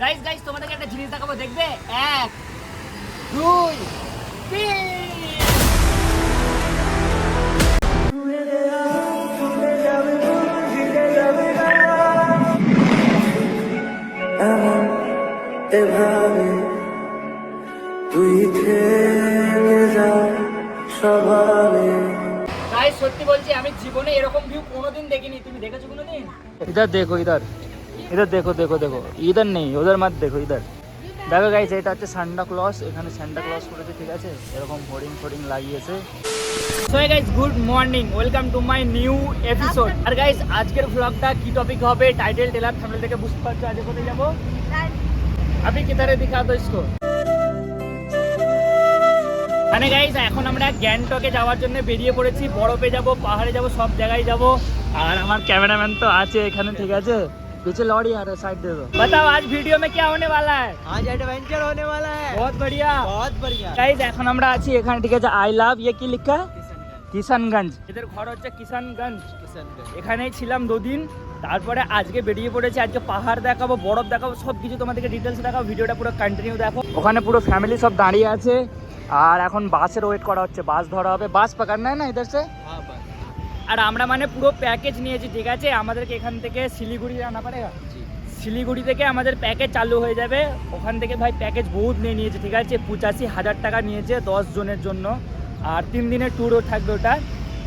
Guys guys তোমাদেরকে একটা জিনিস দেখাবো দেখবে? এক দুই তিন। সত্যি বলছি আমি জীবনে এরকম ভিউ কোনোদিন দেখিনি। তুমি দেখেছ কোনোদিন? ইধার দেখো ইধার। इधर देखो देखो देखो इधर नहीं उधर मत देखो इधर দেখো গাইস এটা হচ্ছে সান্টা ক্লস এখানে সান্টা ক্লস করেছে ঠিক আছে এরকম হোর্ডিং ফোর্ডিং লাগিয়েছে so guys good morning welcome to my new episode R guys আজকের ব্লগটা কি টপিক হবে টাইটেল টেলার থাম্বনেল থেকে বুঝতে পারছো আজকে কোথায় যাবো আপনি কিধারে দিখা দো ইসকো মানে গাইস এখন আমরা গ্যাংটকে যাওয়ার জন্য বেরিয়ে পড়েছি বরফে যাব পাহাড়ে যাব সব জায়গায় যাব আর আমার ক্যামেরাম্যান তো আছে এখানে ঠিক আছে पीछे लौड़ी आ रहा साइड दे दो बताओ आज वीडियो में क्या होने वाला है आज एडवेंचर होने वाला है बहुत बढ़िया बहुत बढ़िया গাইস এখন আমরা আছি এখানে ঠিক আছে আই লাভ ইয়ে কি লেখা কিষানগঞ্জ এদের ঘর হচ্ছে কিষানগঞ্জ এখানেই ছিলাম দুদিন তারপরে আজকে বেরিয়ে পড়েছি আজকে পাহাড় দেখাবো বরফ দেখাবো সব কিছু তোমাদেরকে ডিটেলস দেখাবো ভিডিওটা পুরো কন্টিনিউ দেখো ওখানে পুরো ফ্যামিলি সব দাঁড়িয়ে আছে আর এখন বাসের ওয়েট করা হচ্ছে বাস ধরা হবে বাস পাকার না ইধার সে আর আমরা মানে পুরো প্যাকেজ নিয়েছি ঠিক আছে? আমাদেরকে এখান থেকে শিলিগুড়ি আনা পারে? শিলিগুড়ি থেকে আমাদের প্যাকেজ চালু হয়ে যাবে। ওখান থেকে ভাই প্যাকেজ বহুত নিয়ে নিয়েছে ঠিক আছে? পঁচাশি হাজার টাকা নিয়েছে দশ জনের জন্য। আর তিন দিনের ট্যুরও থাকবে ওটা।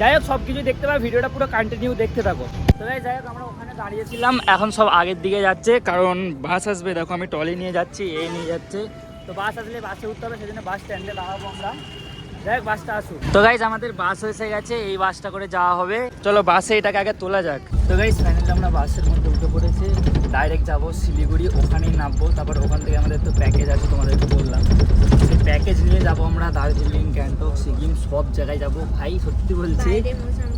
যাই হোক সব কিছু দেখতে পাবে ভিডিওটা পুরো কন্টিনিউ দেখতে থাকো। তো ভাই যাই হোক আমরা ওখানে দাঁড়িয়েছিলাম। এখন সব আগের দিকে যাচ্ছে কারণ বাস আসবে। দেখো আমি টলি নিয়ে যাচ্ছি এ নিয়ে যাচ্ছে। তো বাস আসলে বাসে উঠতে হবে সেজন্য বাস স্ট্যান্ডে দাঁড়াবো আমরা। যাই বাসটা আসুক। তো গাইজ আমাদের বাস এসে গেছে এই বাসটা করে যাওয়া হবে। চলো বাসে এটাকে আগে তোলা যাক। তো গাইজ ফাইনালি আমরা বাসের মধ্যে উঠে পড়েছি। ডাইরেক্ট যাব শিলিগুড়ি ওখানেই নামবো। তারপর ওখান থেকে আমাদের তো প্যাকেজ আছে তোমাদেরকে বললাম। সেই প্যাকেজ নিয়ে যাব আমরা দার্জিলিং গ্যাংটক সিকিম সব জায়গায় যাব। ভাই সত্যি বলছি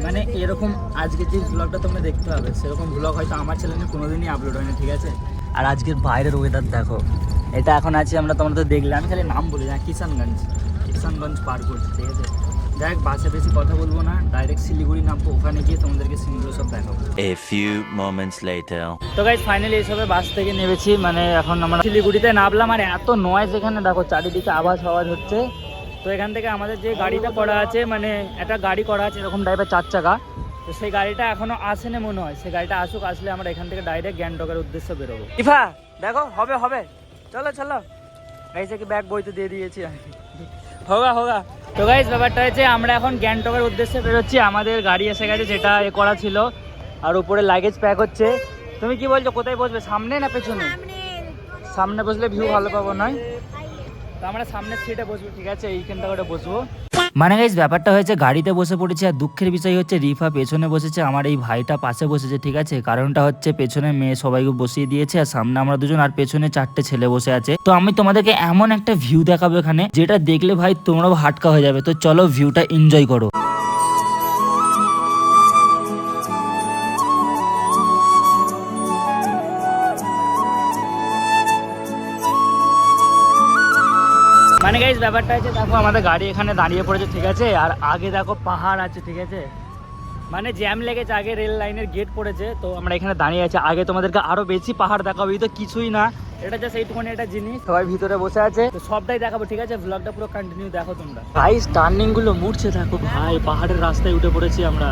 মানে এরকম আজকে যে ব্লগটা তোমরা দেখতে পাবে সেরকম ব্লগ হয়তো আমার চ্যানেলে কোনোদিনই আপলোড হয়নি ঠিক আছে? আর আজকের বাইরের ওয়েদার দেখো। এটা এখন আছে আমরা তোমরা তো দেখলে আমি খালি নাম বলি না কিষানগঞ্জ। কিষানগঞ্জ পার করছি ঠিক আছে? যাই হোক বাসে বেশি কথা বলব না ডাইরেক্ট শিলিগুড়ি নামবো ওখানে গিয়ে তোমাদেরকে সিনগুলো সব দেখাবো। A few moments later. তো গাইজ ফাইনালি এইসবে বাস থেকে নেমেছি মানে এখন আমরা শিলিগুড়িতে নামলাম আর এত নয়েজ এখানে দেখো চারিদিকে আওয়াজ আওয়াজ হচ্ছে। তো এখান থেকে আমাদের যে গাড়িটা করা আছে মানে একটা গাড়ি করা আছে এরকম টাইপের চার চাকা। তো সেই গাড়িটা এখনও আসেনি মনে হয়। সেই গাড়িটা আসুক আসলে আমরা এখান থেকে ডাইরেক্ট গ্যাংটকের উদ্দেশ্যে বেরোবো। ইফা দেখো হবে হবে। চলো চলো। গাইছে কি ব্যাগ বইতে দিয়ে দিয়েছি হোগা হোগা। তো গাইজ ব্যাপারটা হচ্ছে আমরা এখন গ্যাংটকের উদ্দেশ্যে বেরোচ্ছি। আমাদের গাড়ি এসে গেছে যেটা এ করা ছিল। আর উপরে লাগেজ প্যাক হচ্ছে। তুমি কি বলছো কোথায় বসবে? সামনে না পেছনে? সামনে। বসলে ভিউ ভালো পাবো নয়? তো আমরা সামনের সিটে বসবো ঠিক আছে? এইখানটা করে বসবো। মানে গাইজ ব্যাপারটা হয়েছে গাড়িতে বসে পড়েছে আর দুঃখের বিষয় হচ্ছে রিফা পেছনে বসেছে, আমার এই ভাইটা পাশে বসেছে, ঠিক আছে? কারণটা হচ্ছে পেছনে মেয়ে সবাইকে বসিয়ে দিয়েছে আর সামনে আমরা দুজন আর পেছনে চারটে ছেলে বসে আছে। তো আমি তোমাদেরকে এমন একটা ভিউ দেখাবো এখানে, যেটা দেখলে ভাই তোমরাও হাটকা হয়ে যাবে। তো চলো ভিউটা এনজয় করো। মানে গাইজ ব্যাপারটা হচ্ছে দেখো, আমাদের গাড়ি এখানে দাঁড়িয়ে পড়েছে, ঠিক আছে? আর আগে দেখো পাহাড় আছে, ঠিক আছে? মানে জ্যাম লেগেছে, আগে রেল লাইনের গেট পড়েছে, তো আমরা এখানে দাঁড়িয়ে আছি। আগে তোমাদেরকে আরও বেশি পাহাড় দেখাবো, এই তো কিছুই না। এটা জাস্ট এইটুখানি একটা জিনিস। সবাই ভিতরে বসে আছে। তো সবটাই দেখাবো, ঠিক আছে? ব্লগটা পুরো কন্টিনিউ দেখো তোমরা। ভাই টার্নিংগুলো মুড়ছে, দেখো ভাই, পাহাড়ের রাস্তায় উঠে পড়েছি আমরা।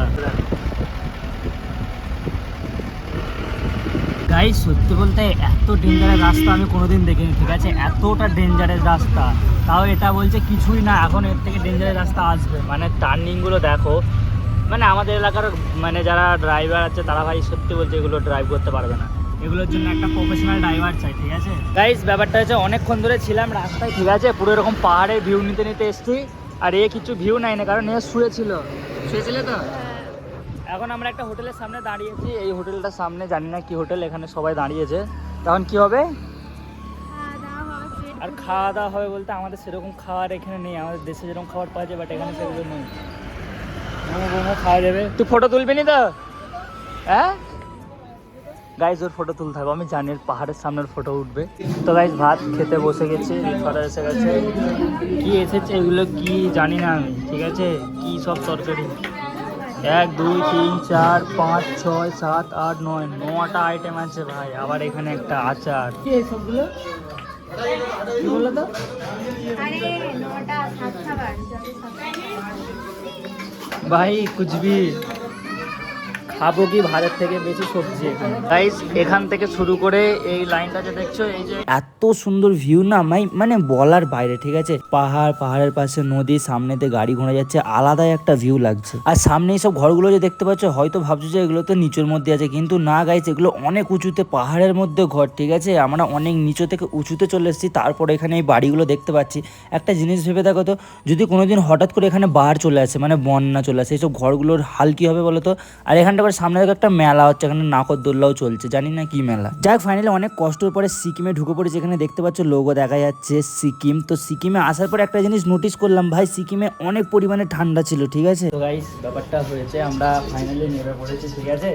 গাইস সত্যি বলতে এত ডেঞ্জারের রাস্তা আমি কোনোদিন দেখিনি ঠিক আছে? এতটা ডেঞ্জারের রাস্তা। তাও এটা বলছে কিছুই না এখন এর থেকে ডেঞ্জারের রাস্তা আসবে। মানে টার্নিংগুলো দেখো মানে আমাদের এলাকার মানে যারা ড্রাইভার আছে তারা ভাই সত্যি বলছে এগুলো ড্রাইভ করতে পারবে না। এগুলোর জন্য একটা প্রফেশনাল ড্রাইভার চাই ঠিক আছে? গাইস ব্যাপারটা হচ্ছে অনেকক্ষণ ধরে ছিলাম রাস্তায় ঠিক আছে? পুরো এরকম পাহাড়ের ভিউ নিতে নিতে এসছি আর এ কিছু ভিউ নাই না কারণ এ শুয়েছিল শুয়েছিল তো? এখন আমরা একটা হোটেলের সামনে দাঁড়িয়েছি। এই হোটেলটার সামনে জানি না কি হোটেল এখানে সবাই দাঁড়িয়েছে। তখন কি হবে? আর খাওয়া দাওয়া হবে বলতে আমাদের সেরকম খাবার এখানে নেই। আমাদের দেশে যেরকম খাবার পাওয়া যায় বাট এখানে সেগুলো নেই। মোমো মোমো খাওয়া যাবে তুই ফটো তুলবি নি তো? হ্যাঁ? গাইজ ওর ফটো তুলতে হবে আমি জানি পাহাড়ের সামনের ফটো উঠবে। তো গাইজ ভাত খেতে বসে গেছি। রিফারা এসে গেছে। কি এসেছে এগুলো কি জানি না আমি ঠিক আছে? কি সব তরকারি? এক দুই তিন চার পাঁচ ছয় সাত আট নয় নটা আইটেম আছে ভাই। আবার এখানে একটা আচার। সবগুলো? ভাই কুছ খাব কি ভারত থেকে বেশি সবজি এখানে? গাইস এখান থেকে শুরু করে এই লাইনটা যে দেখছ, এই যে এত সুন্দর ভিউ না, মাই মানে বলার বাইরে, ঠিক আছে? পাহাড়, পাহাড়ের পাশে নদী, সামনেতে গাড়ি ঘোড়া যাচ্ছে, আলাদাই একটা ভিউ লাগছে। আর সামনে এইসব ঘরগুলো যে দেখতে পাচ্ছ, হয়তো ভাবছ যে এগুলো তো নিচুর মধ্যে আছে, কিন্তু না গাইছে এগুলো অনেক উঁচুতে, পাহাড়ের মধ্যে ঘর, ঠিক আছে? আমরা অনেক নিচু থেকে উঁচুতে চলে এসেছি, তারপরে এখানে এই বাড়িগুলো দেখতে পাচ্ছি। একটা জিনিস ভেবে দেখো তো, যদি কোনোদিন হঠাৎ করে এখানে বাঢ় চলে আসে মানে বন্যা চলে আসে, এইসব ঘরগুলোর হাল কি হবে বলো তো? আর এখানটা আবার সামনে দেখো একটা মেলা হচ্ছে, এখানে নাকরদোল্লাও চলছে, জানি না কি মেলা। যাক ফাইনালি অনেক কষ্টের পরে সিকিমে ঢুকে পড়েছে, এখানে দেখতে পাচ্ছ লোগো দেখা যাচ্ছে সিকিম। তো সিকিমে আসার পর একটা জিনিস নোটিস করলাম, ভাই, সিকিমে অনেক পরিমাণে ঠান্ডা ছিল, ঠিক আছে? তো গাইস ব্যাপারটা হয়েছে, আমরা ফাইনালি নেমে পড়েছি, ঠিক আছে?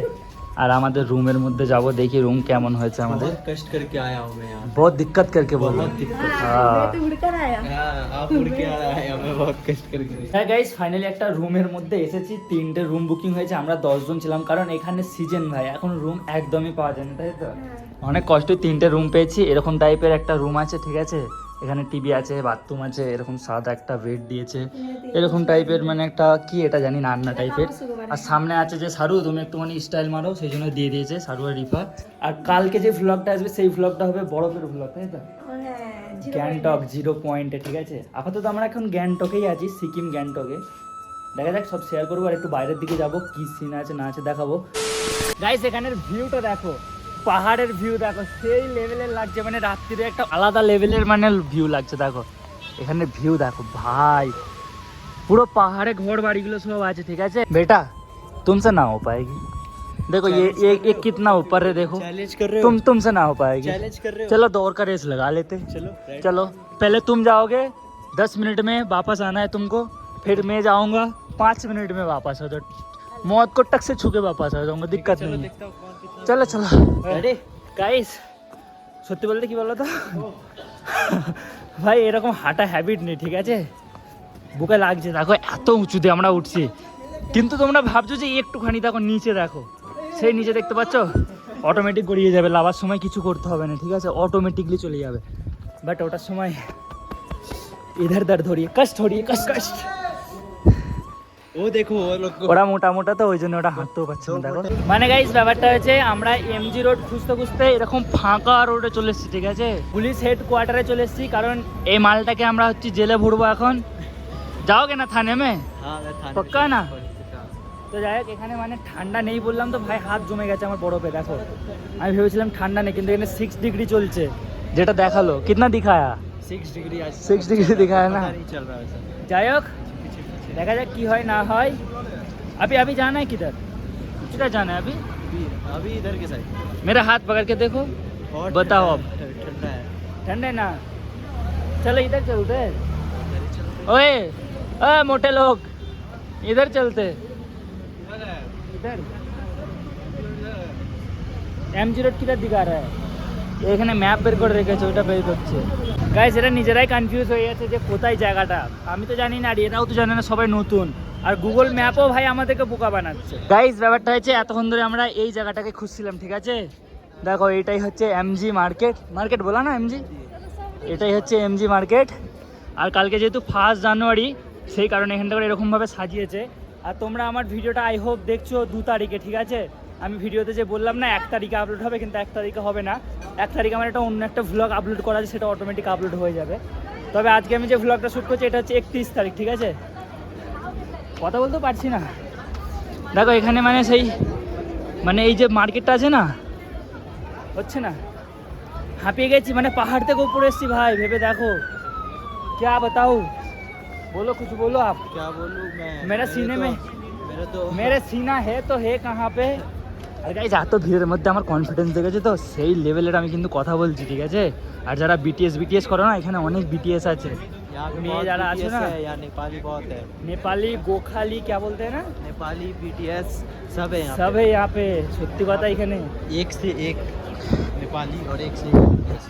আর আমাদের রুমের মধ্যে যাব দেখি রুম কেমন হয়েছে আমাদের कष्ट करके आया हूँ मैं यहाँ বহুত দিক্কত করকে বলো बहुत दिक्कत হ্যাঁ উড়কার আয়া हाँ, आप उड़ के आ रहा है मैं बहुत कष्ट करके হ্যাঁ গাইস ফাইনালি একটা রুমের মধ্যে এসেছি তিনটে রুম বুকিং হয়েছে আমরা দশজন ছিলাম কারণ এখানে সিজন ভাই এখন রুম একদমই পাওয়া যায় না তাই তো অনেক কষ্টে তিনটে রুম পেয়েছি এরকম টাইপের একটা রুম আছে ঠিক আছে এখানে টিভি আছে বাথরুম আছে এরকম সাদা একটা বেড দিয়েছে। এরকম টাইপের মানে একটা কি এটা জানি না আন্না টাইপের আর সামনে আছে যে সারু তুমি একটুখানি স্টাইল মারো সেই জন্য দিয়ে দিয়েছে সারু আর রিফা। আর কালকে যে ভ্লগটা আসবে সেই ভ্লগটা হবে বরফের ভ্লগ তাই তো? হ্যাঁ গ্যাংটক জিরো পয়েন্টে ঠিক আছে? আপাতত আমরা এখন গ্যাংটকেই আছি সিকিম গ্যাংটকে। দেখা যাক সব শেয়ার করব আর একটু বাইরের দিকে যাব কি সিন আছে না আছে দেখাবো। গাইস এখানের ভিউটা দেখো। পাহাড়ের ভিউ দেখো সেই লেভেলের লাগছে মানে রাত্রিরে একটা আলাদা লেভেলের মানে ভিউ লাগছে দেখো এখানে ভিউ দেখো ভাই পুরো পাহাড়ে ঘর বাড়িগুলো সব আছে ঠিক আছে বেটা तुमसे ना हो पाएगी देखो ये ये ये कितना ऊपर है देखो चैलेंज कर रहे हो तुम तुमसे ना हो पाएगी चैलेंज कर रहे हो चलो दौड़ का रेस लगा लेते चलो right. चलो पहले तुम जाओगे दस मिनट में वापस आना है तुमको फिर मैं जाऊंगा पाँच मिनट में वापस आ जाओ मौत को टक से छू के वापस आ जाऊंगा दिक्कत चलो नहीं है চলো চলো। রেডি গাইস সত্যি বলতে কি তো ভাই, এরকম হাঁটা হ্যাবিট নেই, ঠিক আছে? বুকে লাগছে, দেখো, এত উঁচুতে আমরা উঠছি। কিন্তু তোমরা ভাবছ যে একটুখানি, দেখো, নিচে দেখো। সেই নিচে দেখতে পাচ্ছ? অটোমেটিক গড়িয়ে যাবে, লাভার সময় কিছু করতে হবে না, ঠিক আছে? অটোমেটিকলি চলে যাবে। বাট ওটার সময় ইধার ধার ধরিয়ে কাস্ট ধরিয়ে কাস্ট কাস্ট ও দেখো ওরা মোটা মোটা তো ওই জন্য ওটা হাঁটতেও পারছে না দেখো। মানে গাইস ব্যাপারটা হয়েছে আমরা এমজি রোড খুঁজতে খুঁজতে এরকম ফাঁকা রোডে চলে এসেছি ঠিক আছে? পুলিশ হেড কোয়ার্টারে চলে এসেছি কারণ এই মালটাকে আমরা হচ্ছে জেলে ভরবো এখন। যাওগে না থানে মে? পক্কা না? তো যাই হোক এখানে মানে ঠান্ডা নেই বললাম তো ভাই হাত জমে গেছে আমার বরফে দেখো। আমি ভেবেছিলাম ঠান্ডা নেই কিন্তু এখানে সিক্স ডিগ্রি চলছে যেটা দেখাল। কিতনা দিখায়া? সিক্স ডিগ্রি সিক্স ডিগ্রি দিখায় না? যাই হোক দেখা যাক কি হয় না হয় अभी अभी जाना है किधर किधर जाना है अभी अभी अभी इधर के साइड मेरा हाथ पकड़ के देखो और बताओ ठंडा है, ठंडा है ठंडे ना चलो इधर चलते हैं इधर ही चलते ओए ओए मोटे लोग इधर चलते हैं। इधर है, इधर इधर है। এম জি রোড কিটা দিঘা রা এখানে ম্যাপ বের করে রেখেছে ওটা বের করছে গাইস এরা নিজেরাই কনফিউজ হয়ে যাচ্ছে যে কোথায় জায়গাটা। আমি তো জানি না, আর এরাও তো জানে না সবাই নতুন। আর গুগল ম্যাপও ভাই আমাদেরকে বোকা বানাচ্ছে। গাইস ব্যাপারটা হচ্ছে এতক্ষণ ধরে আমরা এই জায়গাটাকে খুঁজছিলাম, ঠিক আছে? দেখো, এটাই হচ্ছে এমজি মার্কেট মার্কেট বলা না এমজি এটাই হচ্ছে এমজি মার্কেট আর কালকে যেহেতু ফার্স্ট জানুয়ারি সেই কারণে এখানটা করে এরকমভাবে সাজিয়েছে। আর তোমরা আমার ভিডিওটা আই হোপ দেখছ দু তারিখে, ঠিক আছে? আমি ভিডিওতে যে বললাম না এক তারিখে আপলোড হবে কিন্তু এক তারিখে হবে না এক তারিখে আমার একটা অন্য একটা ভ্লগ আপলোড করা আছে সেটা অটোমেটিক আপলোড হয়ে যাবে তবে আজকে আমি যে ভ্লগটা শ্যুট করছি এটা হচ্ছে একত্রিশ তারিখ ঠিক আছে কথা বলতে পারছি না দেখো এখানে মানে সেই মানে এই যে মার্কেটটা আছে না হচ্ছে না হাঁপিয়ে গেছি মানে পাহাড় থেকে উপরে এসেছি ভাই ভেবে দেখো क्या बताऊँ बोलो कुछ बोलो आप क्या बोलूँ मैं मेरा मेरे सीने तो- में मेरा तो मेरे सीना है तो है कहाँ पे আর গাইজ এত ভিড়ের মধ্যে আমার কনফিডেন্স দেখেছে তো সেই লেভেলের আমি কিন্তু কথা বলছি ঠিক আছে আর যারা বিটিএস বিটিএস করো না এখানে অনেক বিটিএস আছে यहाँ पे में बहुत ज़रा आछे BTS ना? है यहाँ नेपाली बहुत है নেপালি গোখালি क्या बोलते हैं ना नेपाली बीटीएस सब है यहाँ সব है यहाँ पे সত্যি কথা এখানে पे। एक से एक नेपाली और एक से एक BTS।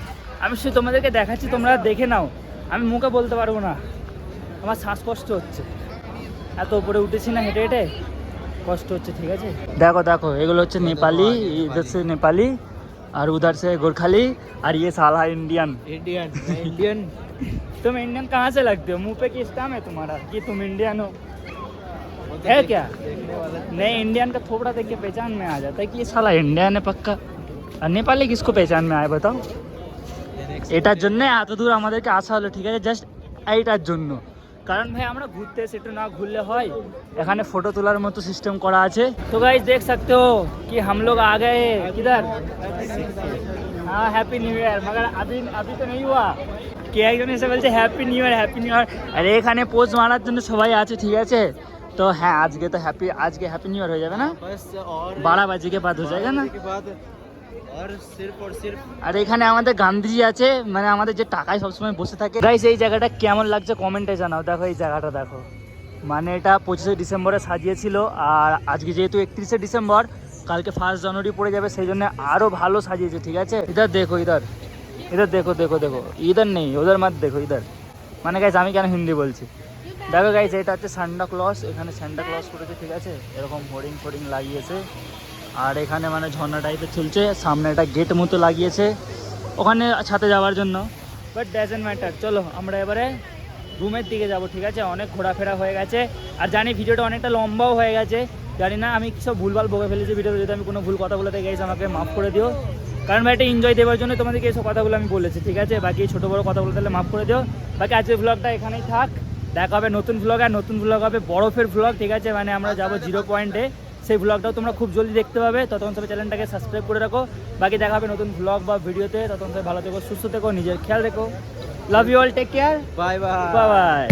আমি শুধু তোমাদেরকে দেখাচ্ছি তোমরা দেখে নাও আমি মুখে বলতে পারবো না আমার শ্বাসকষ্ট হচ্ছে এত উপরে উঠেছি না হেঁটে হেঁটে কষ্ট হচ্ছে ঠিক আছে দেখো দেখো এগুলো হচ্ছে নেপালি ইধার সে নেপালি আর উধার সে गोरखाली और ये साला इंडियन इंडियन मैं इंडियन तुम इंडियन कहाँ से लगते हो मुंह पे किस काम है तुम्हारा कि तुम इंडियन हो है क्या देखने वाला नहीं इंडियन का थोड़ा देख के पहचान में आ जाता है कि ये साला इंडियन है पक्का আর নেপালি কিসকো পেচান মে আয় বাতাও এটার জন্য এত দূর আমাদেরকে আসা হলো ঠিক আছে জাস্ট এইটার জন্য কারণ ভাই আমরা ঘুরতে এসে একটু না ঘুরলে হয় এখানে ফটো তোলার মতো সিস্টেম করা আছে তো গাইজ দেখ सकते हो कि हम लोग आ गए किधर हाँ हैप्पी न्यू ईयर मगर अभी अभी तो नहीं हुआ কে একজন এসে বলছে happy new year happy new year আর এখানে পোজ মারার জন্য সবাই আছে ঠিক আছে তো হ্যাঁ আজকে তো হ্যাপি আজকে হ্যাপি নিউ ইয়ার হয়ে যাবে না बस और बारह बजे के बाद हो আর এখানে আমাদের গান্ধীজি আছে মানে আমাদের যে টাকায় সবসময় বসে থাকে। গাইস এই জায়গাটা কেমন লাগছে কমেন্টে জানাও। দেখো, এই জায়গাটা দেখো। মানে এটা পঁচিশে ডিসেম্বরে সাজিয়েছিল, আর আজকে যেহেতু একত্রিশে ডিসেম্বর, কালকে ফার্স্ট জানুয়ারি পড়ে যাবে, সেই জন্য আরও ভালো সাজিয়েছে, ঠিক আছে? ইধার দেখো, ইধার। ইধার দেখো দেখো দেখো। ইধার নেই ওদের মাত দেখো, ইধার। মানে গাইস আমি কেন হিন্দি বলছি? দেখো গাইস এটা হচ্ছে সান্টা ক্লস এখানে সান্টা ক্লস করেছে, ঠিক আছে? এরকম হোর্ডিং ফোর্ডিং লাগিয়েছে। আর এখানে মানে ঝর্ণা টাইপের চলছে। সামনে একটা গেট মতো লাগিয়েছে। ওখানে ছাতে যাওয়ার জন্য। বাট ডাজেন্ট ম্যাটার চলো আমরা এবারে রুমের দিকে যাব ঠিক আছে? অনেক ঘোরাফেরা হয়ে গেছে। আর জানি ভিডিওটা অনেকটা লম্বাও হয়ে গেছে। জানি না আমি সব ভুলভাল বকে ফেলেছি ভিডিওতে। যদি আমি কোনো ভুল কথা বলে guys, আমাকে মাফ করে দিও। কারণ ভাই এটা এনজয় দেওয়ার জন্য তোমাদেরকে এইসব কথাগুলো আমি বলেছি ঠিক আছে? বাকি ছোটো বড়ো কথা বলতে হলে মাফ করে দিও। বাকি আজকের ব্লগটা এখানেই থাক। দেখা হবে নতুন ব্লগ আর নতুন ব্লগ হবে বরফের ব্লগ ঠিক আছে? মানে আমরা যাব জিরো পয়েন্টে সেই ভ্লগটাও তোমরা খুব জলদি দেখতে পাবে। ততক্ষণ সবাই চ্যানেলটাকে সাবস্ক্রাইব করে রাখো। বাকি দেখা হবে নতুন ভ্লগ বা ভিডিওতে ততক্ষণ সবাই ভালো থেকো সুস্থ থেকো নিজের খেয়াল রেখো। Love you all take care bye bye bye bye